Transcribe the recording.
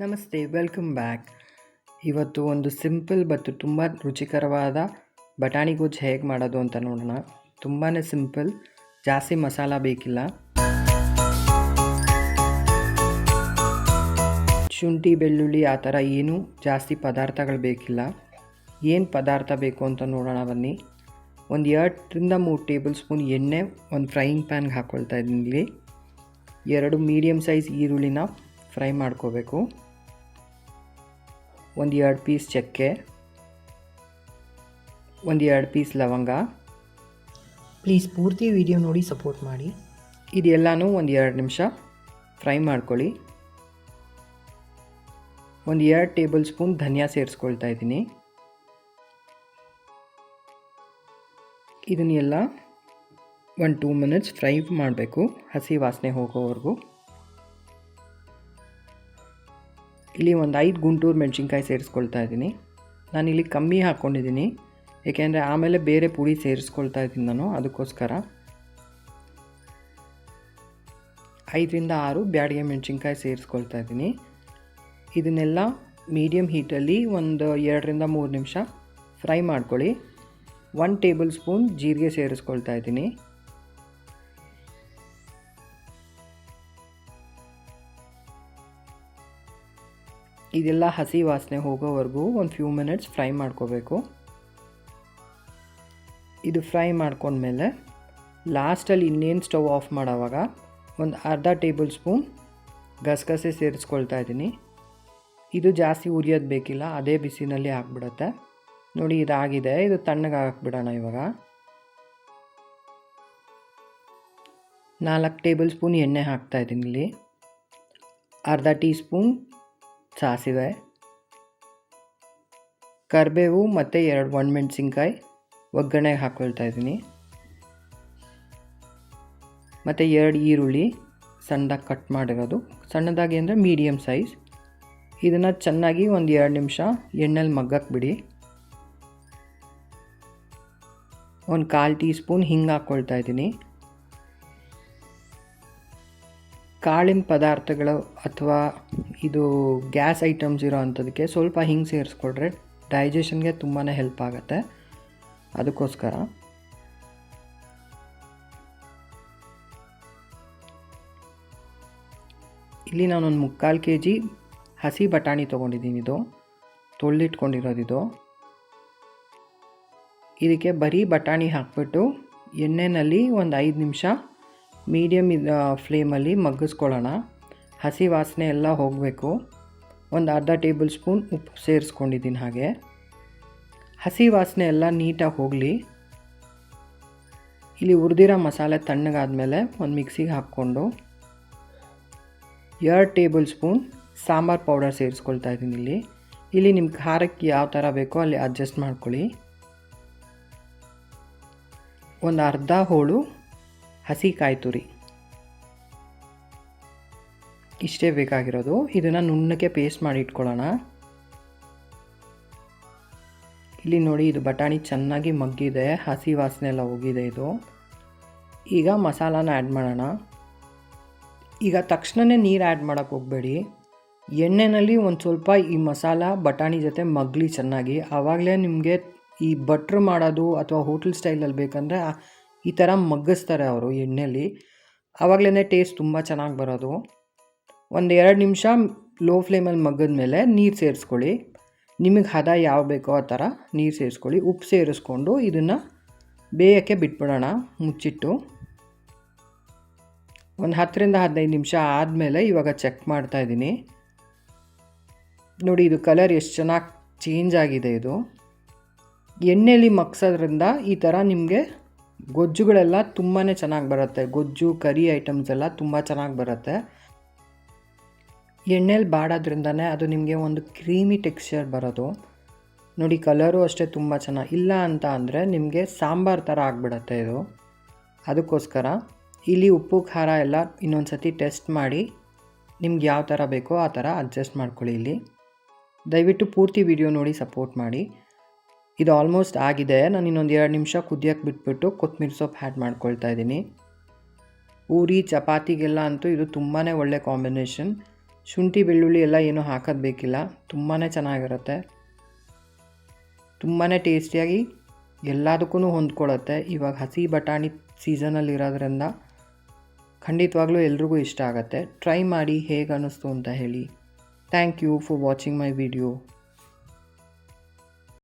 ನಮಸ್ತೆ, welcome back. ಇವತ್ತು ಒಂದು ಸಿಂಪಲ್ ಮತ್ತು ತುಂಬ ರುಚಿಕರವಾದ ಬಟಾಣಿ ಗೊಜ್ಜು ಹೇಗೆ ಮಾಡೋದು ಅಂತ ನೋಡೋಣ. ತುಂಬಾ ಸಿಂಪಲ್, ಜಾಸ್ತಿ ಮಸಾಲ ಬೇಕಿಲ್ಲ. ಶುಂಠಿ, ಬೆಳ್ಳುಳ್ಳಿ ಆ ಥರ ಏನೂ ಜಾಸ್ತಿ ಪದಾರ್ಥಗಳು ಬೇಕಿಲ್ಲ. ಏನು ಪದಾರ್ಥ ಬೇಕು ಅಂತ ನೋಡೋಣ ಬನ್ನಿ. ಒಂದು ಎರಡರಿಂದ ಮೂರು ಟೇಬಲ್ ಸ್ಪೂನ್ ಎಣ್ಣೆ, ಒಂದು ಫ್ರೈಯಿಂಗ್ ಪ್ಯಾನ್ಗೆ ಹಾಕ್ಕೊಳ್ತಾ ಇದ್ದೀನಿ ಎರಡು ಮೀಡಿಯಮ್ ಸೈಜ್ ಈರುಳ್ಳಿನ ಫ್ರೈ ಮಾಡ್ಕೋಬೇಕು. ಒಂದು ಎರಡು ಪೀಸ್ ಚಕ್ಕೆ ಒಂದು ಎರಡು ಪೀಸ್ ಲವಂಗ. ಪ್ಲೀಸ್ ಪೂರ್ತಿ ವಿಡಿಯೋ ನೋಡಿ ಸಪೋರ್ಟ್ ಮಾಡಿ. ಇದೆಲ್ಲನೂ ಒಂದು ಎರಡು ನಿಮಿಷ ಫ್ರೈ ಮಾಡ್ಕೊಳ್ಳಿ. ಒಂದು ಎರಡು ಟೇಬಲ್ ಸ್ಪೂನ್ ಧನಿಯಾ ಸೇರಿಸ್ಕೊಳ್ತಾ ಇದ್ದೀನಿ. ಇದನ್ನೆಲ್ಲ ಒಂದು ಟೂ ಮಿನಿಟ್ಸ್ ಫ್ರೈ ಮಾಡಬೇಕು ಹಸಿ ವಾಸನೆ ಹೋಗೋವರೆಗೂ. ಇಲ್ಲಿ ಒಂದು ಐದು ಗುಂಟೂರು ಮೆಣಸಿನ್ಕಾಯಿ ಸೇರಿಸ್ಕೊಳ್ತಾ ಇದ್ದೀನಿ. ನಾನು ಇಲ್ಲಿ ಕಮ್ಮಿ ಹಾಕ್ಕೊಂಡಿದ್ದೀನಿ. ಏಕೆಂದರೆ ಆಮೇಲೆ ಬೇರೆ ಪುಡಿ ಸೇರಿಸ್ಕೊಳ್ತಾ ಇದ್ದೀನಿ ನಾನು ಅದಕ್ಕೋಸ್ಕರ. ಐದರಿಂದ ಆರು ಬ್ಯಾಡಿಗೆ ಮೆಣಸಿನ್ಕಾಯಿ ಸೇರಿಸ್ಕೊಳ್ತಾ ಇದ್ದೀನಿ. ಇದನ್ನೆಲ್ಲ ಮೀಡಿಯಮ್ ಹೀಟಲ್ಲಿ ಒಂದು ಎರಡರಿಂದ ಮೂರು ನಿಮಿಷ ಫ್ರೈ ಮಾಡ್ಕೊಳ್ಳಿ. ಒನ್ ಟೇಬಲ್ ಸ್ಪೂನ್ ಜೀರಿಗೆ ಸೇರಿಸ್ಕೊಳ್ತಾ ಇದ್ದೀನಿ. ಇದೆಲ್ಲ ಹಸಿ ವಾಸನೆ ಹೋಗೋವರೆಗೂ ಒಂದು ಫ್ಯೂ ಮಿನಿಟ್ಸ್ ಫ್ರೈ ಮಾಡ್ಕೋಬೇಕು. ಇದು ಫ್ರೈ ಮಾಡ್ಕೊಂಡ್ಮೇಲೆ ಲಾಸ್ಟಲ್ಲಿ ಇನ್ನೇನು ಸ್ಟವ್ ಆಫ್ ಮಾಡೋವಾಗ ಒಂದು ಅರ್ಧ ಟೇಬಲ್ ಸ್ಪೂನ್ ಗಸಗಸೆ ಸೇರಿಸ್ಕೊಳ್ತಾ ಇದ್ದೀನಿ. ಇದು ಜಾಸ್ತಿ ಉರಿಯೋದು ಬೇಕಿಲ್ಲ, ಅದೇ ಬಿಸಿನಲ್ಲಿ ಹಾಕ್ಬಿಡುತ್ತೆ. ನೋಡಿ, ಇದಾಗಿದೆ. ಇದು ತಣ್ಣಗೆ ಹಾಕ್ಬಿಡೋಣ ಇವಾಗ. ನಾಲ್ಕು ಟೇಬಲ್ ಸ್ಪೂನ್ ಎಣ್ಣೆ ಹಾಕ್ತಾ ಇದ್ದೀನಿ ಇಲ್ಲಿ. ಅರ್ಧ ಟೀ ಸ್ಪೂನ್ ಸಾಸಿವೆ, ಕರಿಬೇವು ಮತ್ತು ಎರಡು ಒಣಮೆಣ್ಸಿನ್ಕಾಯಿ ಒಗ್ಗರಣೆಗೆ ಹಾಕ್ಕೊಳ್ತಾ ಇದ್ದೀನಿ. ಮತ್ತು ಎರಡು ಈರುಳ್ಳಿ ಸಣ್ಣದಾಗಿ ಕಟ್ ಮಾಡಿರೋದು. ಸಣ್ಣದಾಗಿ ಅಂದರೆ ಮೀಡಿಯಮ್ ಸೈಜ್ ಇದನ್ನು ಚೆನ್ನಾಗಿ ಒಂದು ಎರಡು ನಿಮಿಷ ಎಣ್ಣೆಲಿ ಮಗ್ಗಕ್ಕೆ ಬಿಡಿ. ಒಂದು ಕಾಲು ಟೀ ಸ್ಪೂನ್ ಹಿಂಗೆ ಹಾಕ್ಕೊಳ್ತಾ ಇದ್ದೀನಿ. ಕಾಳಿನ ಪದಾರ್ಥಗಳು ಅಥವಾ ಇದು ಗ್ಯಾಸ್ ಐಟಮ್ಸ್ ಇರೋ ಅಂಥದಕ್ಕೆ ಸ್ವಲ್ಪ ಹಿಂಗೆ ಸೇರಿಸ್ಕೊಳ್ರೆ ಡೈಜೆಷನ್ಗೆ ತುಂಬಾ ಹೆಲ್ಪ್ ಆಗುತ್ತೆ. ಅದಕ್ಕೋಸ್ಕರ. ಇಲ್ಲಿ ನಾನೊಂದು ಮುಕ್ಕಾಲು ಕೆ ಜಿ ಹಸಿ ಬಟಾಣಿ ತೊಗೊಂಡಿದ್ದೀನಿ ಇದು. ತೊಳ್ಳಿಟ್ಕೊಂಡಿರೋದಿದು ಇದಕ್ಕೆ ಬರೀ ಬಟಾಣಿ ಹಾಕ್ಬಿಟ್ಟು ಎಣ್ಣೆಯಲ್ಲಿ ಒಂದು ಐದು ನಿಮಿಷ ಮೀಡಿಯಮ್ ಫ್ಲೇಮಲ್ಲಿ ಮಗ್ಗಿಸ್ಕೊಳ್ಳೋಣ. ಹಸಿ ವಾಸನೆ ಎಲ್ಲ ಹೋಗಬೇಕು. ಒಂದು ಅರ್ಧ ಟೇಬಲ್ ಸ್ಪೂನ್ ಉಪ್ಪು ಸೇರಿಸ್ಕೊಂಡಿದ್ದೀನಿ ಹಾಗೆ. ಹಸಿ ವಾಸನೆ ಎಲ್ಲ ನೀಟಾಗಿ ಹೋಗಲಿ. ಇಲ್ಲಿ ಹುರಿದಿರೋ ಮಸಾಲೆ ತಣ್ಣಗಾದಮೇಲೆ ಒಂದು ಮಿಕ್ಸಿಗೆ ಹಾಕ್ಕೊಂಡು ಎರಡು ಟೇಬಲ್ ಸ್ಪೂನ್ ಸಾಂಬಾರು ಪೌಡರ್ ಸೇರಿಸ್ಕೊಳ್ತಾ ಇದ್ದೀನಿ ಇಲ್ಲಿ. ಇಲ್ಲಿ ನಿಮ್ಮ ಖಾರಕ್ಕೆ ಯಾವ ಥರ ಬೇಕೋ ಅಲ್ಲಿ ಅಡ್ಜಸ್ಟ್ ಮಾಡ್ಕೊಳ್ಳಿ. ಒಂದು ಅರ್ಧ ಹೋಳು ಹಸಿ ಕಾಯಿ ತುರಿ ಇಷ್ಟೇ ಬೇಕಾಗಿರೋದು. ಇದನ್ನು ನುಣ್ಣಕ್ಕೆ ಪೇಸ್ಟ್ ಮಾಡಿ ಇಟ್ಕೊಳ್ಳೋಣ. ಇಲ್ಲಿ ನೋಡಿ, ಇದು ಬಟಾಣಿ ಚೆನ್ನಾಗಿ ಮಗ್ಗಿದೆ. ಹಸಿ ವಾಸನೆ ಎಲ್ಲ ಹೋಗಿದೆ ಇದು. ಈಗ ಮಸಾಲಾನ ಆ್ಯಡ್ ಮಾಡೋಣ. ಈಗ ತಕ್ಷಣವೇ ನೀರು ಆ್ಯಡ್ ಮಾಡೋಕ್ಕೆ ಹೋಗಬೇಡಿ. ಎಣ್ಣೆಯಲ್ಲಿ ಒಂದು ಸ್ವಲ್ಪ ಈ ಮಸಾಲ, ಬಟಾಣಿ ಜೊತೆ ಮಗ್ಲಿ ಚೆನ್ನಾಗಿ. ಆವಾಗಲೇ ನಿಮಗೆ ಈ ಬಟ್ರ್ ಮಾಡೋದು ಅಥವಾ ಹೋಟೆಲ್ ಸ್ಟೈಲಲ್ಲಿ ಬೇಕಂದರೆ ಈ ಥರ ಮಗ್ಗಿಸ್ತಾರೆ ಅವರು ಎಣ್ಣೆಯಲ್ಲಿ ಆವಾಗಲೇ ಟೇಸ್ಟ್ ತುಂಬ ಚೆನ್ನಾಗಿ ಬರೋದು. ಒಂದು ಎರಡು ನಿಮಿಷ ಲೋ ಫ್ಲೇಮಲ್ಲಿ ಮಗ್ಗಿದ ಮೇಲೆ ನೀರು ಸೇರಿಸ್ಕೊಳ್ಳಿ. ನಿಮಗೆ ಹದ ಯಾವ ಬೇಕೋ ಆ ಥರ ನೀರು ಸೇರಿಸ್ಕೊಳ್ಳಿ. ಉಪ್ಪು ಸೇರಿಸ್ಕೊಂಡು ಇದನ್ನು ಬೇಯಕ್ಕೆ ಬಿಟ್ಬಿಡೋಣ ಮುಚ್ಚಿಟ್ಟು. ಒಂದು ಹತ್ತರಿಂದ ಹದಿನೈದು ನಿಮಿಷ ಆದಮೇಲೆ ಇವಾಗ ಚೆಕ್ ಮಾಡ್ತಾ ಇದ್ದೀನಿ. ನೋಡಿ ಇದು ಕಲರ್ ಎಷ್ಟು ಚೆನ್ನಾಗಿ ಚೇಂಜ್ ಆಗಿದೆ ಇದು. ಎಣ್ಣೆಯಲ್ಲಿ ಮಗ್ಸೋದ್ರಿಂದ ಈ ಥರ ನಿಮಗೆ ಗೊಜ್ಜುಗಳೆಲ್ಲ ತುಂಬಾ ಚೆನ್ನಾಗಿ ಬರುತ್ತೆ. ಗೊಜ್ಜು, ಕರಿ ಐಟಮ್ಸ್ ಎಲ್ಲ ತುಂಬ ಚೆನ್ನಾಗಿ ಬರುತ್ತೆ. ಎಣ್ಣೆಲಿ ಬಾಡೋದ್ರಿಂದನೇ ಅದು ನಿಮಗೆ ಒಂದು ಕ್ರೀಮಿ ಟೆಕ್ಸ್ಚರ್ ಬರೋದು. ನೋಡಿ ಕಲರು ಅಷ್ಟೇ ತುಂಬ ಚೆನ್ನಾಗಿ, ಇಲ್ಲ ಅಂತ ಅಂದರೆ ನಿಮಗೆ ಸಾಂಬಾರು ಥರ ಆಗಿಬಿಡತ್ತೆ ಇದು. ಅದಕ್ಕೋಸ್ಕರ ಇಲ್ಲಿ ಉಪ್ಪು, ಖಾರ ಎಲ್ಲ ಇನ್ನೊಂದು ಸತಿ ಟೆಸ್ಟ್ ಮಾಡಿ ನಿಮ್ಗೆ ಯಾವ ಥರ ಬೇಕೋ ಆ ಥರ ಅಡ್ಜಸ್ಟ್ ಮಾಡ್ಕೊಳ್ಳಿ ಇಲ್ಲಿ. ದಯವಿಟ್ಟು ಪೂರ್ತಿ ವಿಡಿಯೋ ನೋಡಿ ಸಪೋರ್ಟ್ ಮಾಡಿ. ಇದು ಆಲ್ಮೋಸ್ಟ್ ಆಗಿದೆ. ನಾನು ಇನ್ನೊಂದು ಎರಡು ನಿಮಿಷ ಕುದಿಯೋಕ್ಕೆ ಬಿಟ್ಬಿಟ್ಟು ಕೊತ್ತಂಬರಿ ಸೊಪ್ಪು ಆ್ಯಡ್ ಮಾಡ್ಕೊಳ್ತಾ ಇದ್ದೀನಿ. ಪೂರಿ, ಚಪಾತಿಗೆಲ್ಲ ಅಂತೂ ಇದು ತುಂಬಾ ಒಳ್ಳೆ ಕಾಂಬಿನೇಷನ್ ಶುಂಠಿ, ಬೆಳ್ಳುಳ್ಳಿ ಎಲ್ಲ ಏನೂ ಹಾಕೋದು ಬೇಕಿಲ್ಲ. ತುಂಬಾ ಚೆನ್ನಾಗಿರುತ್ತೆ. ತುಂಬಾ ಟೇಸ್ಟಿಯಾಗಿ ಎಲ್ಲದಕ್ಕೂ ಹೊಂದ್ಕೊಳ್ಳುತ್ತೆ ಇವಾಗ ಹಸಿ ಬಟಾಣಿ ಸೀಸನಲ್ಲಿ ಇರೋದ್ರಿಂದ ಖಂಡಿತವಾಗ್ಲೂ ಎಲ್ರಿಗೂ ಇಷ್ಟ ಆಗುತ್ತೆ. ಟ್ರೈ ಮಾಡಿ ಹೇಗೆ ಅನ್ನಿಸ್ತು ಅಂತ ಹೇಳಿ. Thank you for watching my video